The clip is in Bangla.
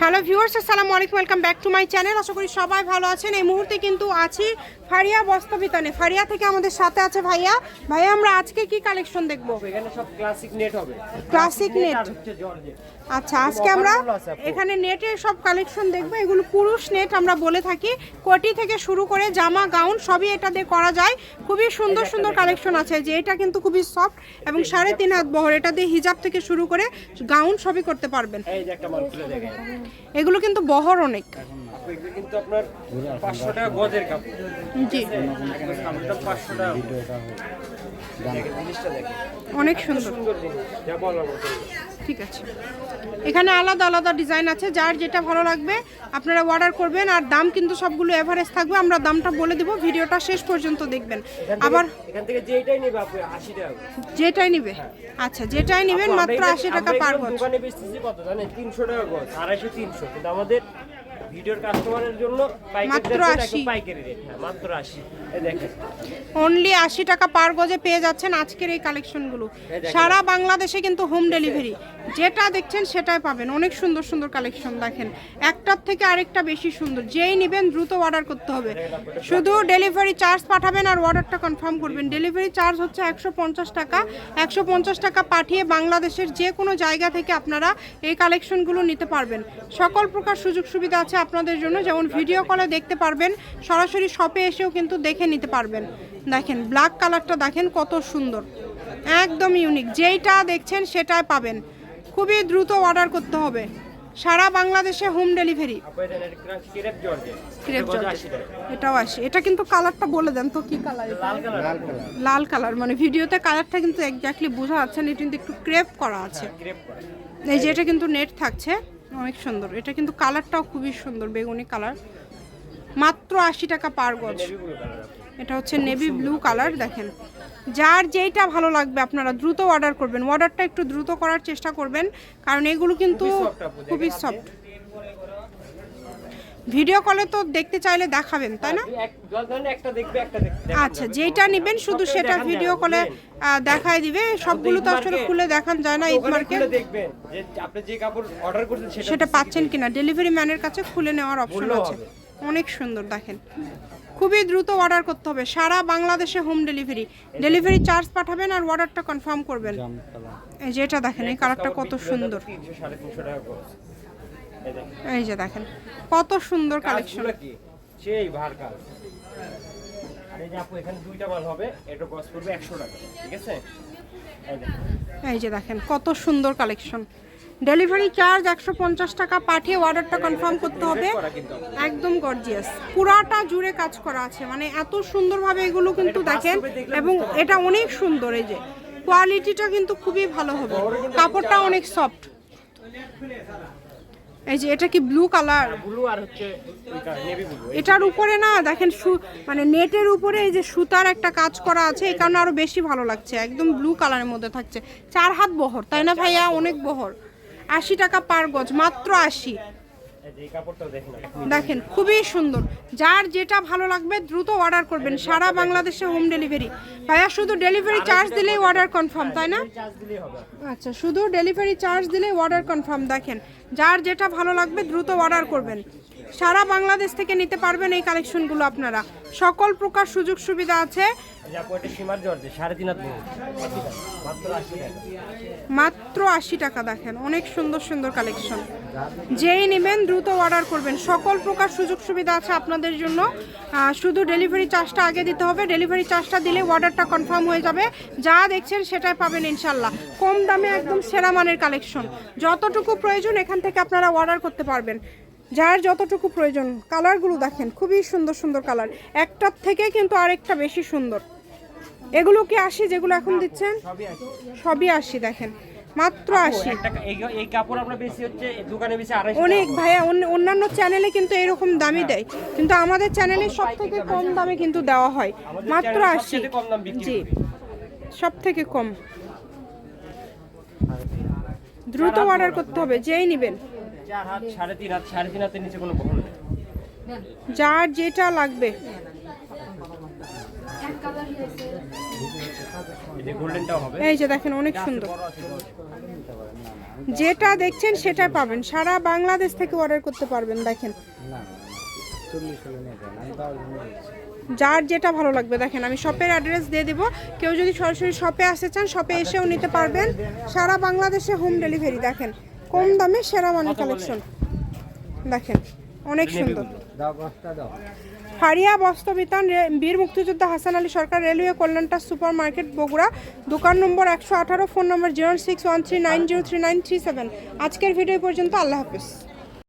হ্যালো ভিউয়ার্স আসসালামু আলাইকুম welcome back to my channel. আশা করি সবাই ভালো আছেন। এই মুহূর্তে কিন্তু আছি ফারিয়া বস্ত্রবিতানে ফারিয়া থেকে আমাদের সাথে আছে ভাইয়া। ভাইয়া আমরা আজকে কি কালেকশন দেখব? এখানে সব ক্লাসিক নেট হবে। ক্লাসিক নেট আচ্ছা আজকে আমরা এখানে নেটের সব কালেকশন দেখব। এগুলো পুরুষ নেট আমরা বলে থাকি। কোটি থেকে শুরু করে জামা গাউন সবই এটা দিয়ে করা যায়। খুবই সুন্দর সুন্দর কালেকশন আছে। যে এটা কিন্তু খুবই সফট এবং সাড়ে তিন হাত বহর। এটা দিয়ে হিজাব থেকে শুরু করে গাউন সবই করতে পারবেন। এই যে একটা এগুলো কিন্তু বহর অনেক। এগুলো কিন্তু আপনার পাঁচশো টাকা গজের কাপড়। জি। কাপড়টা পাঁচশো টাকা। জিনিসটা দেখেন অনেক সুন্দর ঠিক আছে। এখানে আলাদা আলাদা ডিজাইন আছে। যার যেটা ভালো লাগবে আপনারা অর্ডার করবেন। আর দাম কিন্তু সবগুলো এভারেজ থাকবে। আমরা দামটা বলে দিব। ভিডিওটা শেষ পর্যন্ত দেখবেন। আবার এখান থেকে যেটাই নেবে আপু আশি টাকা যেটাই নিবে। আচ্ছা যেটাই নেবেন মাত্র এখানে- আশি টাকা আমরা পার গজ। দোকানে বেচতেছি কত? জানেন তিনশো টাকা গজ কিন্তু আমাদের ভিডিওর কাস্টমারের জন্য পাইকারি মাত্র রেট 80 পাইকারি রেট হ্যাঁ মাত্র আশি। এই দেখেন। অনলি আশি টাকা পার গজে পেয়ে যাচ্ছেন আজকের এই কালেকশনগুলো। সারা বাংলাদেশে কিন্তু হোম ডেলিভারি যেটা দেখছেন সেটাই পাবেন। অনেক সুন্দর সুন্দর কালেকশন দেখেন। একটার থেকে আরেকটা বেশি সুন্দর। যেই নেবেন দ্রুত অর্ডার করতে হবে। শুধু ডেলিভারি চার্জ পাঠাবেন আর অর্ডারটা কনফার্ম করবেন। ডেলিভারি চার্জ হচ্ছে একশো পঞ্চাশ টাকা। একশো পঞ্চাশ টাকা পাঠিয়ে বাংলাদেশের যে কোনো জায়গা থেকে আপনারা এই কালেকশনগুলো নিতে পারবেন। সকল প্রকার সুযোগ সুবিধা আছে আপনাদের জন্য। যেমন ভিডিও কলে দেখতে পারবেন। সরাসরি শপে এসেও কিন্তু দেখে নিতে পারবেন। দেখেন ব্ল্যাক কালারটা দেখেন কত সুন্দর। একদম ইউনিক যেইটা দেখছেন সেটাই পাবেন। খুবই দ্রুত অর্ডার করতে হবে। সারা বাংলাদেশে হোম ডেলিভারি এটাও আসে। এটা কিন্তু কালারটা বলে দেন তো কি কালার লাল কালার মানে ভিডিওতে কালারটা কিন্তু এক্স্যাক্টলি বোঝা যাচ্ছে না এটা কিন্তু একটু ক্রেপ করা আছে। এই যে এটা কিন্তু নেট থাকছে অনেক সুন্দর। এটা কিন্তু কালারটাও খুবই সুন্দর বেগুনি কালার মাত্র আশি টাকা পার গজ। এটা হচ্ছে নেভি ব্লু কালার দেখেন। যার যেইটা ভালো লাগবে আপনারা দ্রুত অর্ডার করবেন। অর্ডারটা একটু দ্রুত করার চেষ্টা করবেন কারণ এগুলো কিন্তু খুবই সফট ভিডিও কলে তো দেখতে চাইলে দেখাবেন তাই না? আচ্ছা যেটা নেবেন শুধু সেটা ভিডিও কলে দেখায় দিবে সবগুলো তো আসলে খুলে দেখান যায় না ঈদ মার্কেট সেটা পাচ্ছেন কিনা? ডেলিভারি ম্যানের কাছে খুলে নেওয়ার অপশন আছে। অনেক সুন্দর দেখেন। খুবই দ্রুত অর্ডার করতে হবে। সারা বাংলাদেশে হোম ডেলিভারি ডেলিভারি চার্জ পাঠাবেন আর অর্ডারটা কনফার্ম করবেন। এই যে এটা দেখেন এই কালারটা কত সুন্দর। এই যে দেখেন কত সুন্দর কালেকশন সেই ভার কাজ। আর এই যে আপু এখানে দুইটা মাল হবে এটা কস্ট পড়বে একশো টাকা ঠিক আছে? এই যে দেখেন কত সুন্দর কালেকশন ডেলিভারি চার্জ একশো পঞ্চাশ টাকা পাঠিয়ে অর্ডারটা কনফার্ম করতে হবে। একদম গর্জিয়াস পুরাটা জুড়ে কাজ করা আছে। মানে এত সুন্দরভাবে এগুলো কিন্তু দেখেন এবং এটা অনেক সুন্দর এই যে। কোয়ালিটিটা কিন্তু খুবই ভালো হবে। কাপড়টা অনেক সফট এই যে এটা কি ব্লু কালার ব্লু আর হচ্ছে এটার উপরে না দেখেন মানে নেটের উপরে এই যে সুতার একটা কাজ করা আছে এই কারণে আরও বেশি ভালো লাগছে। একদম ব্লু কালারের মধ্যে থাকছে। চার হাত বহর তাই না ভাইয়া? অনেক বহর। আশি টাকা পার গজ, মাত্র আশি। দেখেন, খুবই সুন্দর। যার যেটা ভালো লাগবে দ্রুত অর্ডার করবেন। সারা বাংলাদেশে হোম ডেলিভারি ভাইয়া, শুধু ডেলিভারি চার্জ দিলেই অর্ডার কনফার্ম তাই না। আচ্ছা শুধু ডেলিভারি চার্জ দিলেই অর্ডার কনফার্ম দেখেন। যার যেটা ভালো লাগবে দ্রুত অর্ডার করবেন। সারা বাংলাদেশ থেকে নিতে পারবেন এই কালেকশনগুলো আপনারা। সকল প্রকার সুযোগ সুবিধা আছে। মাত্র আশি টাকা দেখেন, অনেক সুন্দর সুন্দর কালেকশন। যেই নেবেন দ্রুত অর্ডার করবেন। সকল প্রকার সুযোগ সুবিধা আছে আপনাদের জন্য। শুধু ডেলিভারি চার্জটা আগে দিতে হবে। ডেলিভারি চার্জটা দিলে অর্ডারটা কনফার্ম হয়ে যাবে। যা দেখছেন সেটাই পাবেন ইনশাল্লাহ কম দামে একদম সেরা মানের কালেকশন। যতটুকু প্রয়োজন এখান থেকে আপনারা অর্ডার করতে পারবেন। যার যতটুকু প্রয়োজন কালারগুলো দেখেন খুবই সুন্দর সুন্দর কালার। একটার থেকে কিন্তু আরেকটা বেশি সুন্দর। এগুলো কি আসি যেগুলো এখন দিচ্ছেন? সবই আসি দেখেন মাত্র আশি। একটা এই- এই কাপড় আমরা বেশি হচ্ছে দোকানে বেশি আড়াইশো অনেক ভাইয়া অন্য- অন্যান্য চ্যানেলে কিন্তু এরকম দামই দেয়। কিন্তু আমাদের চ্যানেলে সব থেকে কম দামে কিন্তু দেওয়া হয়। মাত্র বিক্রি জি। সব থেকে কম। দ্রুত অর্ডার করতে হবে যেই নেবেন। চার হাত সাড়ে তিন হাত সাড়ে তিন হাতের নিচে কোনো বহন নেই। যার যেটা লাগবে। এই যে গোল্ডেনটাও হবে। এই যে দেখেন অনেক সুন্দর। যেটা দেখছেন সেটাই পাবেন। সারা বাংলাদেশ থেকে অর্ডার করতে পারবেন দেখেন। যার যেটা ভালো লাগবে দেখেন আমি শপের অ্যাড্রেস দিয়ে দেবো। কেউ যদি সরাসরি শপে আসতে চান শপে এসেও নিতে পারবেন। সারা বাংলাদেশে হোম ডেলিভারি দেখেন। কম দামে সেরা মানের কালেকশন দেখেন অনেক সুন্দর। বিতান ফারিয়া বস্ত্রবিতান রে- বীর মুক্তিযোদ্ধা হাসান আলী সরকার রেলওয়ে কল্যাণটা সুপার মার্কেট বগুড়া দোকান নম্বর একশো আঠারো phone number zero six one three nine zero three nine three seven. আজকের ভিডিও পর্যন্ত আল্লাহ হাফিজ।